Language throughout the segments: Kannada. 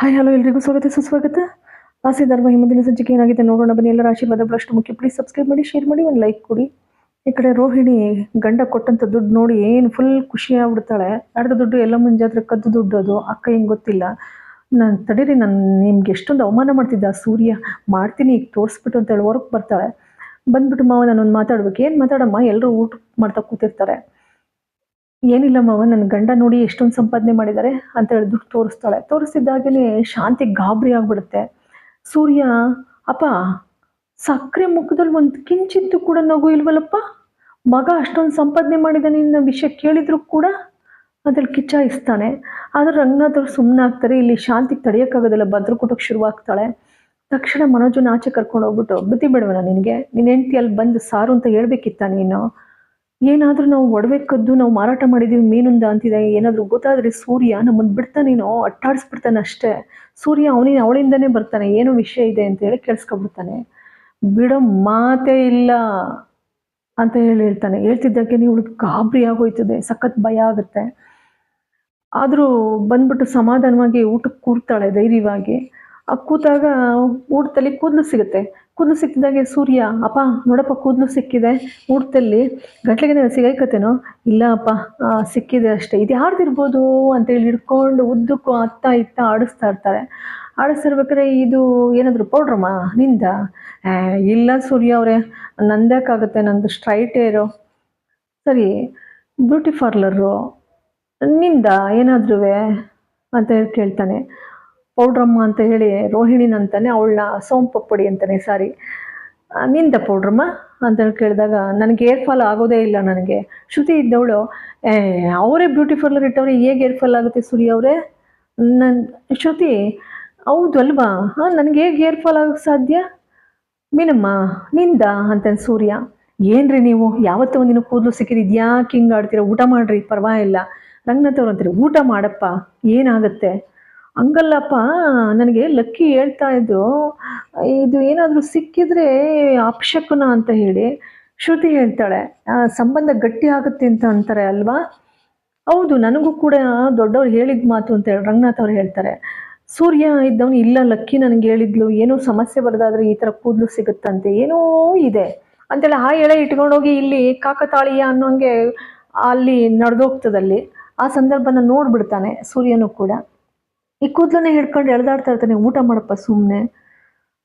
ಹಾಯ್ ಹಲೋ ಎಲ್ರಿಗೂ ಸ್ವಾಗತ, ಸುಸ್ವಾಗತ. ಆಸೆ ಧರ್ಮ ಹಿಂದಿನ ಸಂಚಿಕೆ ಏನಾಗಿದೆ ನೋಡೋಣ. ಬನ್ನಿ, ಎಲ್ಲರ ಬಂದ ಅಷ್ಟು ಮುಖ್ಯ. ಪ್ಲೀಸ್ ಸಬ್ಸ್ಕ್ರೈಬ್ ಮಾಡಿ ಶೇರ್ ಮಾಡಿ, ಒಂದು ಲೈಕ್ ಕೊಡಿ. ಈ ಕಡೆ ರೋಹಿಣಿ ಗಂಡ ಕೊಟ್ಟಂತ ದುಡ್ಡು ನೋಡಿ ಏನು ಫುಲ್ ಖುಷಿ ಆಗ್ಬಿಡ್ತಾಳೆ. ಅರ್ಧ ದುಡ್ಡು ಎಲ್ಲ ಮುಂಜಾತ್ರೆ ಕದ್ದು ದುಡ್ಡು ಅದು. ಅಕ್ಕ ಹಿಂಗೆ ಗೊತ್ತಿಲ್ಲ. ನಾನು ತಡೀರಿ, ನಾನು ನಿಮ್ಗೆ ಎಷ್ಟೊಂದು ಅವಮಾನ ಮಾಡ್ತಿದ್ದೆ. ಆ ಸೂರ್ಯ, ಮಾಡ್ತೀನಿ, ಈಗ ತೋರಿಸ್ಬಿಟ್ಟು ಅಂತ ಹೇಳಿ ಹೊರಗೆ ಬರ್ತಾಳೆ. ಬಂದ್ಬಿಟ್ಟು ಮಾವ, ನಾನೊಂದು ಮಾತಾಡ್ಬೇಕು. ಏನು ಮಾತಾಡಮ್ಮ? ಎಲ್ಲರೂ ಊಟ ಮಾಡ್ತಾ ಕೂತಿರ್ತಾರೆ. ಏನಿಲ್ಲ ಮಾವ ನನ್ನ ಗಂಡ ನೋಡಿ ಎಷ್ಟೊಂದು ಸಂಪಾದನೆ ಮಾಡಿದ್ದಾರೆ ಅಂತ ಹೇಳಿ ದುಡ್ಡು ತೋರಿಸ್ತಾಳೆ. ತೋರಿಸಿದ್ದಾಗಲೇ ಶಾಂತಿ ಗಾಬರಿ ಆಗ್ಬಿಡುತ್ತೆ. ಸೂರ್ಯ, ಅಪ್ಪ, ಸಕ್ಕರೆ ಮುಖದಲ್ಲಿ ಒಂದು ಕಿಂಚಿತ್ತು ಕೂಡ ನಗು ಇಲ್ವಲ್ಲಪ್ಪ? ಮಗ ಅಷ್ಟೊಂದು ಸಂಪಾದನೆ ಮಾಡಿದ್ದಾನೆ ನಿನ್ನ ವಿಷಯ ಕೇಳಿದ್ರು ಕೂಡ ಅದ್ರಲ್ಲಿ ಕಿಚ್ಚಾಯಿಸ್ತಾನೆ. ಆದ್ರೆ ರಂಗನಾಥ್ ಅವ್ರು ಸುಮ್ಮನೆ ಆಗ್ತಾರೆ, ಇಲ್ಲಿ ಶಾಂತಿಗೆ ತಡೆಯೋಕ್ಕಾಗೋದಿಲ್ಲ ಭದ್ರಕೂಟಕ್ಕೆ ಶುರುವಾಗ್ತಾಳೆ. ತಕ್ಷಣ ಮನೋಜನ ಆಚೆ ಕರ್ಕೊಂಡು ಹೋಗ್ಬಿಟ್ಟು, ಬುದ್ಧಿ ಬೇಡವನ ನಿನಗೆ ನಿನ್ನ ಹೆಂಡತಿ ಅಲ್ಲಿ ಬಂದು ಸಾರು ಅಂತ ಹೇಳ್ಬೇಕಿತ್ತ ನೀನು? ಏನಾದರೂ ನಾವು ಒಡವೆ ಕದ್ದು ನಾವು ಮಾರಾಟ ಮಾಡಿದ್ದೀವಿ, ಮೀನುಂದ ಅಂತಿದೆ, ಏನಾದರೂ ಗೊತ್ತಾದರೆ ಸೂರ್ಯ ನಮ್ಮನ್ನು ಬಿಡ್ತಾನೇನೋ ಅಟ್ಟಾಡಿಸ್ಬಿಡ್ತಾನೆ ಅಷ್ಟೇ. ಸೂರ್ಯ ಅವನಿಗೆ ಅವಳಿಂದನೇ ಬರ್ತಾನೆ, ಏನೋ ವಿಷಯ ಇದೆ ಅಂತ ಹೇಳಿ ಕೇಳಿಸ್ಕೊಬಿಡ್ತಾನೆ. ಬಿಡೋ ಮಾತೇ ಇಲ್ಲ ಅಂತ ಹೇಳಿ ಹೇಳ್ತಾನೆ. ಹೇಳ್ತಿದ್ದಕ್ಕೆ ನೀವು ಗಾಬರಿ ಆಗೋಯ್ತದೆ, ಸಖತ್ ಭಯ ಆಗುತ್ತೆ. ಆದರೂ ಬಂದ್ಬಿಟ್ಟು ಸಮಾಧಾನವಾಗಿ ಊಟಕ್ಕೆ ಕೂರ್ತಾಳೆ ಧೈರ್ಯವಾಗಿ. ಆ ಕೂತಾಗ ಊಟದಲ್ಲಿ ಕೂದಲು ಸಿಗುತ್ತೆ. ಕೂದಲು ಸಿಕ್ಕಿದಾಗೆ ಸೂರ್ಯ, ಅಪ್ಪ, ನೋಡಪ್ಪ, ಕೂದಲು ಸಿಕ್ಕಿದೆ, ಊಟದಲ್ಲಿ ಗಂಟ್ಲಿಗೆ ಸಿಗೈಕತ್ತೇನೋ ಇಲ್ಲ, ಅಪ್ಪ ಸಿಕ್ಕಿದೆ ಅಷ್ಟೇ. ಇದು ಯಾರ್ದಿರ್ಬೋದು ಅಂತೇಳಿ ಹಿಡ್ಕೊಂಡು ಉದ್ದಕ್ಕೂ ಅತ್ತ ಇತ್ತ ಆಡಿಸ್ತಾ ಇರ್ತಾರೆ. ಆಡಿಸ್ತಾ ಇರ್ಬೇಕಾದ್ರೆ ಇದು ಏನಾದರೂ ಪೌಡ್ರಮ್ಮ ನಿಂದ? ಇಲ್ಲ ಸೂರ್ಯ ಅವರೇ, ನಂದ್ಯಾಕಾಗುತ್ತೆ, ನಂದು ಸ್ಟ್ರೈಟ್ ಏರು ಸರಿ ಬ್ಯೂಟಿ ಪಾರ್ಲರು ನಿಂದ ಏನಾದ್ರೂ ಅಂತ ಹೇಳಿ ಕೇಳ್ತಾನೆ. ಪೌಡ್ರಮ್ಮ ಅಂತ ಹೇಳಿ ರೋಹಿಣಿನ ಅಂತಾನೆ ಅವಳನ್ನ ಸೋಂಪು ಪುಡಿ ಅಂತಾನೆ ಸಾರಿ. ನಿಂದ ಪೌಡ್ರಮ್ಮ ಅಂತ ಕೇಳಿದಾಗ ನನಗೆ ಏರ್ ಫಾಲ್ ಆಗೋದೇ ಇಲ್ಲ ನನಗೆ. ಶ್ರುತಿ ಇದ್ದವಳು ಅವರೇ ಬ್ಯೂಟಿಫುಲ್ ಇಟ್ಟವ್ರೆ, ಹೇಗೆ ಏರ್ ಫಾಲ್ ಆಗುತ್ತೆ ಸೂರ್ಯ ಅವರೇ? ನನ್ನ ಶ್ರುತಿ, ಹೌದು ಅಲ್ವಾ? ಹಾಂ, ನನಗೆ ಹೇಗೆ ಏರ್ ಫಾಲ್ ಆಗೋಕ್ಕೆ ಸಾಧ್ಯ? ಮೀನಮ್ಮ, ನಿಂದ ಅಂತ ಸೂರ್ಯ. ಏನ್ರಿ ನೀವು? ಯಾವತ್ತೋ ಒಂದಿನ ಕೂದಲು ಸಿಕ್ಕಿದ್ಯಾಕೆ ಹಿಂಗೆ ಆಡ್ತೀರ ಊಟ ಮಾಡ್ರಿ ಪರವಾಗಿಲ್ಲ ರಂಗನಾಥ್ ಅಂತೀರಿ ಅಂತಾರೆ, ಊಟ ಮಾಡಪ್ಪ, ಏನಾಗುತ್ತೆ? ಹಂಗಲ್ಲಪ್ಪ ನನಗೆ ಲಕ್ಕಿ ಹೇಳ್ತಾ ಇದ್ದು ಇದು ಏನಾದರೂ ಸಿಕ್ಕಿದ್ರೆ ಅಪಶಕುನ ಅಂತ ಹೇಳಿ ಶ್ರುತಿ ಹೇಳ್ತಾಳೆ. ಆ, ಸಂಬಂಧ ಗಟ್ಟಿ ಆಗುತ್ತೆ ಅಂತ ಅಂತಾರೆ ಅಲ್ವಾ? ಹೌದು ನನಗೂ ಕೂಡ ದೊಡ್ಡವ್ರು ಹೇಳಿದ ಮಾತು ಅಂತ ಹೇಳಿ ರಂಗನಾಥ್ ಅವ್ರು ಹೇಳ್ತಾರೆ. ಸೂರ್ಯ ಇದ್ದವನು ಇಲ್ಲ ಲಕ್ಕಿ ನನಗೆ ಹೇಳಿದ್ಲು. ಏನೋ ಸಮಸ್ಯೆ ಬರೋದಾದ್ರೆ ಈ ಥರ ಕೂದಲು ಸಿಗುತ್ತಂತೆ. ಏನೋ ಇದೆ. ಅಂತೇಳಿ ಆ ಎಳೆ ಇಟ್ಕೊಂಡೋಗಿ ಇಲ್ಲಿ ಕಾಕತಾಳೀಯ ಅನ್ನೋಂಗೆ ಅಲ್ಲಿ ನಡೆದೋಗ್ತದಲ್ಲಿ ಆ ಸಂದರ್ಭನ ನೋಡ್ಬಿಡ್ತಾನೆ ಸೂರ್ಯನೂ ಕೂಡ. ಈ ಕೂದಲನ್ನೇ ಹಿಡ್ಕೊಂಡು ಎಳ್ದಾಡ್ತಾ ಇರ್ತಾನೆ, ಊಟ ಮಾಡಪ್ಪ ಸುಮ್ಮನೆ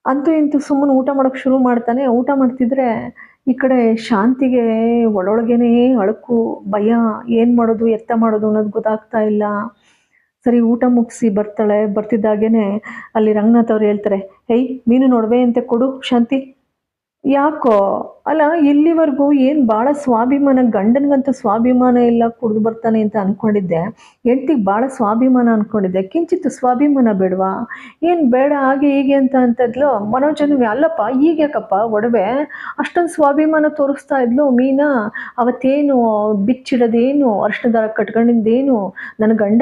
ಅಂತೂ ಇಂತೂ ಸುಮ್ಮನೆ ಊಟ ಮಾಡೋಕೆ ಶುರು ಮಾಡ್ತಾನೆ. ಊಟ ಮಾಡ್ತಿದ್ರೆ ಈ ಕಡೆ ಶಾಂತಿಗೆ, ಒಳೊಳಗೇನೆ ಅಳಕು, ಭಯ, ಏನು ಮಾಡೋದು, ಎತ್ತ ಮಾಡೋದು ಅನ್ನೋದು ಗೊತ್ತಾಗ್ತಾ ಇಲ್ಲ. ಸರಿ, ಊಟ ಮುಗಿಸಿ ಬರ್ತಾಳೆ. ಬರ್ತಿದ್ದಾಗೇನೆ ಅಲ್ಲಿ ರಂಗನಾಥ್ ಅವ್ರು ಹೇಳ್ತಾರೆ, ಹೇಯ್, ಮೀನು ನೋಡ್ವೆ ಅಂತ ಕೊಡು, ಶಾಂತಿ. ಯಾಕೋ? ಅಲ್ಲ, ಇಲ್ಲಿವರೆಗೂ ಏನು ಭಾಳ ಸ್ವಾಭಿಮಾನ, ಗಂಡನಿಗಂತೂ ಸ್ವಾಭಿಮಾನ ಇಲ್ಲ, ಕುಡಿದು ಬರ್ತಾನೆ ಅಂತ ಅಂದ್ಕೊಂಡಿದ್ದೆ ಹೆಂಡ್ತಿಗೆ ಭಾಳ ಸ್ವಾಭಿಮಾನ ಅಂದ್ಕೊಂಡಿದ್ದೆ ಕಿಂಚಿತ್ತು ಸ್ವಾಭಿಮಾನ ಬೇಡವಾ? ಏನು ಬೇಡ, ಹಾಗೆ ಹೀಗೆ ಅಂತ ಅಂತದ್ಲು. ಮನೋಜನು ಅಲ್ಲಪ್ಪ, ಈಗ ಯಾಕಪ್ಪ ಒಡವೆ? ಅಷ್ಟೊಂದು ಸ್ವಾಭಿಮಾನ ತೋರಿಸ್ತಾ ಇದ್ಲು ಮೀನಾ. ಅವತ್ತೇನು, ಬಿಚ್ಚಿಡೋದೇನು ಅರ್ಶನದಾರ ಕಟ್ಕೊಂಡಿದ್ದೇನು ನನ್ನ ಗಂಡ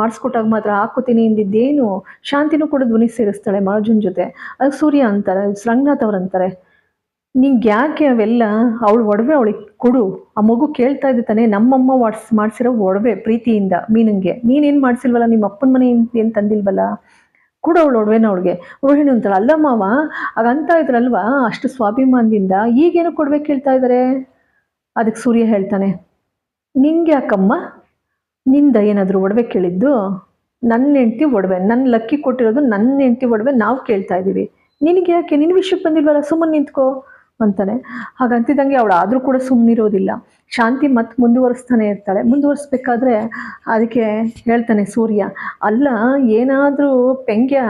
ಮಾಡಿಸ್ಕೊಟ್ಟಾಗ ಮಾತ್ರ ಹಾಕೋತೀನಿ ಅಂದಿದ್ದೇನು? ಶಾಂತಿನೂ ಕೂಡ ಧ್ವನಿ ಸೇರಿಸ್ತಾಳೆ ಮನೋಜನ್ ಜೊತೆ. ಅದು ಸೂರ್ಯ ಅಂತಾರೆ, ರಂಗನಾಥ್ ಅವ್ರು ಅಂತಾರೆ. ನಿಂಗೆ ಯಾಕೆ ಅವೆಲ್ಲ? ಅವಳು ಒಡವೆ ಅವಳಿಗೆ ಕೊಡು. ಆ ಮಗು ಕೇಳ್ತಾ ಇದ್ದೆ ತಾನೆ ನಮ್ಮಮ್ಮ ವಾಟ್ಸ್ ಮಾಡಿಸಿರೋ ಒಡವೆ ಪ್ರೀತಿಯಿಂದ ಮೀನಂಗೆ. ನೀನೇನು ಮಾಡಿಸಿಲ್ವಲ್ಲ ನಿಮ್ಮ ಅಪ್ಪನ ಮನೆ ಏನು ತಂದಿಲ್ವಲ್ಲ? ಕೊಡು ಅವಳು ಒಡವೆನ ಅವಳಿಗೆ. ರೋಹಿಣಿ ಅಂತಾಳೆ, ಅಲ್ಲ ಮಾವ, ಆಗ ಅಂತ ಇದ್ರಲ್ವಾ ಅಷ್ಟು ಸ್ವಾಭಿಮಾನದಿಂದ ಈಗೇನು ಕೊಡ್ಬೇಕು ಕೇಳ್ತಾ ಇದ್ದಾರೆ ಅದಕ್ಕೆ ಸೂರ್ಯ ಹೇಳ್ತಾನೆ ನಿಂಗೆ ಯಾಕಮ್ಮ ನಿಂದ ಏನಾದರೂ ಒಡವೆ ಕೇಳಿದ್ದು? ನನ್ನ ಹೆಂಡ್ತಿ ಒಡವೆ ನನ್ನ ಲಕ್ಕಿ ಕೊಟ್ಟಿರೋದು ನನ್ನ ಹೆಂಡ್ತಿ ಒಡವೆ ನಾವು ಕೇಳ್ತಾ ಇದ್ದೀವಿ. ನಿನಗೆ ಯಾಕೆ ನಿನ್ನ ವಿಷಯಕ್ಕೆ ಬಂದಿಲ್ವಲ್ಲ? ಸುಮ್ಮನೆ ನಿಂತ್ಕೋ. ಅಂತಾನೆ. ಹಾಗಂತಿದ್ದಂಗೆ ಅವಳು ಆದರೂ ಕೂಡ ಸುಮ್ಮನಿರೋದಿಲ್ಲ ಶಾಂತಿ ಮತ್ತೆ ಮುಂದುವರಿಸ್ತಾನೆ ಇರ್ತಾಳೆ. ಮುಂದುವರಿಸ್ಬೇಕಾದ್ರೆ ಅದಕ್ಕೆ ಹೇಳ್ತಾನೆ ಸೂರ್ಯ, ಅಲ್ಲ, ಏನಾದರೂ ಪೆಂಗ್ಯ,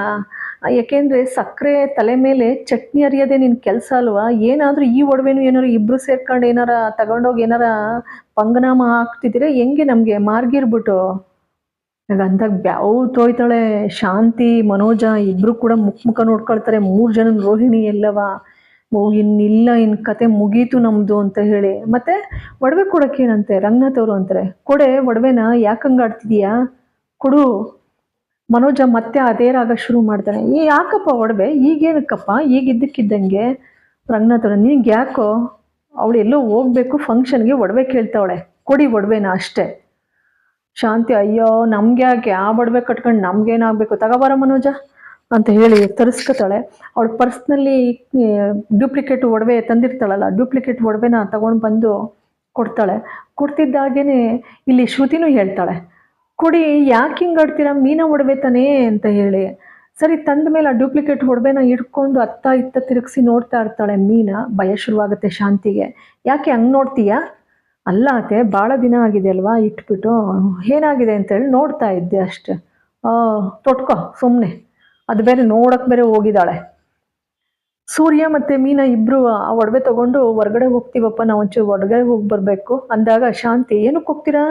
ಯಾಕೆಂದರೆ ಸಕ್ಕರೆ ತಲೆ ಮೇಲೆ ಚಟ್ನಿ ಅರಿಯೋದೇ ನಿನ್ನ ಕೆಲಸ ಅಲ್ವಾ? ಏನಾದರೂ ಈ ಒಡವೆನು ಏನಾರು ಇಬ್ಬರು ಸೇರ್ಕೊಂಡು ಏನಾರ ತಗೊಂಡೋಗಿ ಏನಾರ ಪಂಗನಾಮ ಹಾಕ್ತಿದ್ದೀರಾ? ಹೆಂಗೆ ನಮಗೆ? ಮಾರ್ಗಿರ್ಬಿಟ್ಟು. ಆಗ ಅಂದಾಗ ಬ್ಯಾವು ತೋಯ್ತಾಳೆ. ಶಾಂತಿ, ಮನೋಜ ಇಬ್ರು ಕೂಡ ಮುಖ ಮುಖ ನೋಡ್ಕೊಳ್ತಾರೆ. ಮೂರು ಜನ ರೋಹಿಣಿ ಎಲ್ಲವ? ಓ, ಇನ್ನಿಲ್ಲ ಇನ್ನು ಕತೆ ಮುಗೀತು ನಮ್ಮದು ಅಂತ ಹೇಳಿ. ಮತ್ತೆ ಒಡವೆ ಕೊಡೋಕ್ಕೇನಂತೆ ರಂಗನಾಥ್ ಅವರು ಅಂತಾರೆ. ಕೊಡೆ, ಒಡವೆನ ಯಾಕಂಗೆ ಆಡ್ತಿದೀಯಾ? ಕೊಡು. ಮನೋಜ ಮತ್ತೆ ಅದೇ ರಾಗ ಶುರು ಮಾಡ್ತಾನೆ. ಈ ಯಾಕಪ್ಪ ಒಡವೆ? ಈಗೇನಕ್ಕಪ್ಪ? ಈಗ ಇದ್ದಕ್ಕಿದ್ದಂಗೆ ರಂಗನಾಥ್ ಅವರು, ನಿನ್ಗೆ ಯಾಕೋ? ಅವಳು ಎಲ್ಲೋ ಹೋಗ್ಬೇಕು, ಫಂಕ್ಷನ್ಗೆ ಒಡವೆ ಕೇಳ್ತಾವಳೆ. ಕೊಡಿ ಒಡವೆನ ಅಷ್ಟೇ. ಶಾಂತಿ, ಅಯ್ಯೋ ನಮ್ಗೆ ಯಾಕೆ ಆ ಒಡವೆ ಕಟ್ಕೊಂಡು ನಮ್ಗೇನಾಗಬೇಕು? ತಗೋಬಾರ ಮನೋಜ. ಅಂತ ಹೇಳಿ ತರಿಸ್ಕೊತಾಳೆ ಅವಳು ಪರ್ಸ್ನಲ್ಲಿ ಡ್ಯೂಪ್ಲಿಕೇಟ್ ಒಡವೆ ತಂದಿರ್ತಾಳಲ್ಲ, ಡ್ಯೂಪ್ಲಿಕೇಟ್ ಒಡವೆನ ತಗೊಂಡು ಬಂದು ಕೊಡ್ತಾಳೆ. ಕೊಡ್ತಿದ್ದಾಗೇನೆ ಇಲ್ಲಿ ಶ್ರುತಿನೂ ಹೇಳ್ತಾಳೆ, ಕೊಡಿ, ಯಾಕೆ ಹಿಂಗೆ ಆಡ್ತೀರಾ? ಮೀನಾ ಒಡವೆ ತಾನೇ ಅಂತ ಹೇಳಿ. ಸರಿ, ತಂದ ಮೇಲೆ ಆ ಡ್ಯೂಪ್ಲಿಕೇಟ್ ಒಡವೆನ ಇಟ್ಕೊಂಡು ಅತ್ತ ಇತ್ತ ತಿರುಗಿಸಿ ನೋಡ್ತಾ ಇರ್ತಾಳೆ ಮೀನ, ಭಯ ಶುರುವಾಗುತ್ತೆ ಶಾಂತಿಗೆ. ಯಾಕೆ ಹಂಗೆ ನೋಡ್ತೀಯಾ? ಅಲ್ಲ ಅತ್ತೆ ಭಾಳ ದಿನ ಆಗಿದೆ ಅಲ್ವಾ, ಇಟ್ಬಿಟ್ಟು. ಏನಾಗಿದೆ? ಅಂತೇಳಿ ನೋಡ್ತಾ ಇದ್ದೆ ಅಷ್ಟೆ. ತೊಟ್ಕೊ ತೊಟ್ಕೋ ಸುಮ್ಮನೆ ಅದು ಬೇರೆ ನೋಡಕ್ಕೆ ಬೇರೆ ಹೋಗಿದ್ದಾಳೆ. ಸೂರ್ಯ ಮತ್ತೆ ಮೀನಾ ಇಬ್ರು ಆ ಒಡವೆ ತಗೊಂಡು ಹೊರಗಡೆ ಹೋಗ್ತೀವಪ್ಪ, ನಾವು ಒಂಚೂರು ಹೊರಗಡೆ ಹೋಗಿ ಬರಬೇಕು. ಅಂದಾಗ ಶಾಂತಿ ಏನಕ್ಕೆ ಹೋಗ್ತೀರಾ?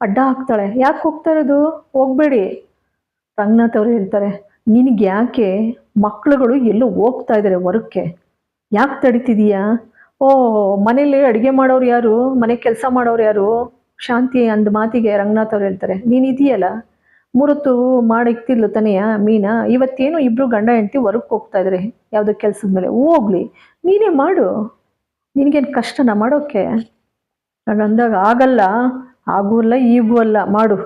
ಅಡ್ಡ ಹಾಕ್ತಾಳೆ. ಯಾಕೆ ಹೋಗ್ತಾ ಇರೋದು? ಹೋಗ್ಬೇಡಿ. ರಂಗನಾಥ್ ಅವ್ರು ಹೇಳ್ತಾರೆ, ನಿನಗೆ ಯಾಕೆ ಮಕ್ಳುಗಳು ಎಲ್ಲೋ ಹೋಗ್ತಾ ಇದ್ದಾರೆ ಹೊರಕ್ಕೆ? ಯಾಕೆ ತಡಿತಿದೀಯಾ? ಓ ಮನೇಲಿ ಅಡುಗೆ ಮಾಡೋರು ಯಾರು? ಮನೆ ಕೆಲಸ ಮಾಡೋರು ಯಾರು? ಶಾಂತಿ ಅಂದ ಮಾತಿಗೆ ರಂಗನಾಥ್ ಅವ್ರು ಹೇಳ್ತಾರೆ, ನೀನು ಮಾಡಿ ಮಾಡಿಕ್ತಿದ್ಲು ತನೆಯ ಮೀನಾ, ಇವತ್ತೇನು ಇಬ್ರು ಗಂಡ ಹೆಂಡತಿ ಹೊರಗೆ ಹೋಗ್ತಾ ಇದ್ರೆ, ಯಾವುದೋ ಕೆಲಸದ ಮೇಲೆ. ಹೋಗ್ಲಿ, ನೀನೇ ಮಾಡು. ನಿನಗೇನು ಕಷ್ಟನ ಮಾಡೋಕ್ಕೆ ಅಂದಾಗ ಆಗಲ್ಲ, ಆಗೂ ಅಲ್ಲ, ಈಗೂ ಅಲ್ಲ, ಮಾಡು.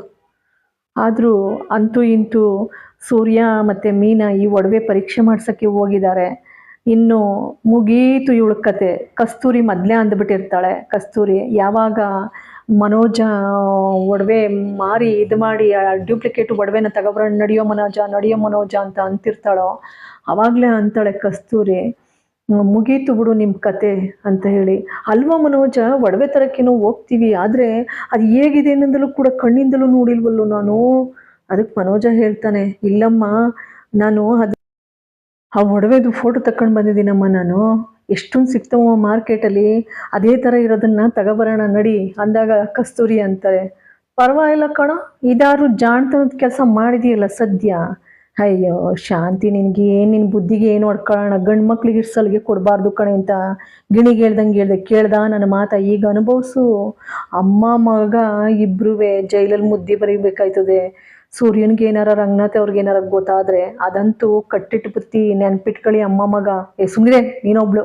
ಆದರೂ ಅಂತೂ ಇಂತೂ ಸೂರ್ಯ ಮತ್ತು ಮೀನಾ ಈ ಒಡವೆ ಪರೀಕ್ಷೆ ಮಾಡ್ಸೋಕ್ಕೆ ಹೋಗಿದ್ದಾರೆ. ಇನ್ನು ಮುಗೀತು ಇವಳ ಕತೆ. ಕಸ್ತೂರಿ ಮೊದಲೇ ಅಂದ್ಬಿಟ್ಟಿರ್ತಾಳೆ. ಕಸ್ತೂರಿ ಯಾವಾಗ ಮನೋಜ ಒಡವೆ ಮಾರಿ ಇದು ಮಾಡಿ ಡ್ಯೂಪ್ಲಿಕೇಟ್ ಒಡವೆನ ತಗೊಬರ ನಡಿಯೋ ಮನೋಜ ನಡಿಯೋ ಮನೋಜ ಅಂತ ಅಂತಿರ್ತಾಳೋ ಆವಾಗಲೇ ಅಂತಾಳೆ ಕಸ್ತೂರಿ ಮುಗೀತು ಬಿಡು ನಿಮ್ಮ ಕತೆ ಅಂತ ಹೇಳಿ. ಅಲ್ವಾ ಮನೋಜ, ಒಡವೆ ತರಕ್ಕೇನೋ ಹೋಗ್ತೀವಿ, ಆದರೆ ಅದು ಹೇಗಿದೆ ಅನ್ನೋದಲ್ಲೂ ಕೂಡ ಕಣ್ಣಿಂದಲೂ ನೋಡಿಲ್ವಲ್ಲೋ ನಾನು? ಅದಕ್ಕೆ ಮನೋಜ ಹೇಳ್ತಾನೆ, ಇಲ್ಲಮ್ಮ, ನಾನು ಅದು, ಆ ಒಡವೆದು ಫೋಟೋ ತಕೊಂಡು ಬಂದಿದ್ದೀನಮ್ಮ ನಾನು. ಎಷ್ಟೊಂದು ಸಿಗ್ತಾವ ಮಾರ್ಕೆಟಲ್ಲಿ ಅದೇ ಥರ ಇರೋದನ್ನ ತಗೊಬರೋಣ ನಡಿ ಅಂದಾಗ ಕಸ್ತೂರಿ ಅಂತಾರೆ. ಪರವಾಗಿಲ್ಲ ಕಣ ಇದಾರು ಜಾಣ್ತನದ ಕೆಲಸ ಮಾಡಿದೆಯಲ್ಲ ಸದ್ಯ? ಅಯ್ಯೋ, ಶಾಂತಿ ನಿನಗೆ ಏನು ನಿನ್ನ ಬುದ್ಧಿಗೆ ಏನು ಹೊಡ್ಕೊಳ್ಳೋಣ ಗಂಡು ಮಕ್ಳಿಗೆ ಇಷ್ಟು ಸಲಿಗೆ ಕೊಡಬಾರ್ದು ಕಣೆ ಅಂತ ಗಿಣಿಗೆ ಹೇಳ್ದಂಗೆ ಹೇಳ್ದೆ. ಕೇಳ್ದ ನನ್ನ ಮಾತ ಈಗ ಅನುಭವಿಸು. ಅಮ್ಮ ಮಗ ಇಬ್ಬರೂ ಜೈಲಲ್ಲಿ ಮುದ್ದೆ ಬರೀಬೇಕಾಯ್ತದೆ. ಸೂರ್ಯನಿಗೆ ಏನಾರ ರಂಗನಾಥ ಅವ್ರಿಗೆ ಏನಾರ ಗೊತ್ತಾದ್ರೆ ಅದಂತೂ ಕಟ್ಟಿಟ್ಟು ಬುತ್ತಿ ನೆನ್ಪಿಟ್ಕಳಿ ಅಮ್ಮ ಮಗ. ಏ ಸುಮ್ಮನೆ ನೀನೊಬ್ಳು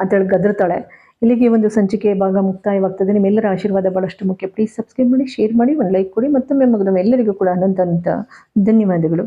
ಅಂತೇಳಿ ಗದರ್ತಾಳೆ ಇಲ್ಲಿಗೆ ಈ ಒಂದು ಸಂಚಿಕೆ ಭಾಗ ಮುಕ್ತಾಯವಾಗ್ತದೆ. ನಿಮ್ಮೆಲ್ಲರ ಆಶೀರ್ವಾದ ಬಹಳಷ್ಟು ಮುಖ್ಯ. ಪ್ಲೀಸ್ ಸಬ್ಸ್ಕ್ರೈಬ್ ಮಾಡಿ ಶೇರ್ ಮಾಡಿ, ಒಂದು ಲೈಕ್ ಕೊಡಿ. ಮತ್ತೊಮ್ಮೆ ಮಗದೊಮ್ಮೆ ಎಲ್ಲರಿಗೂ ಕೂಡ ಅನಂತ ಧನ್ಯವಾದಗಳು.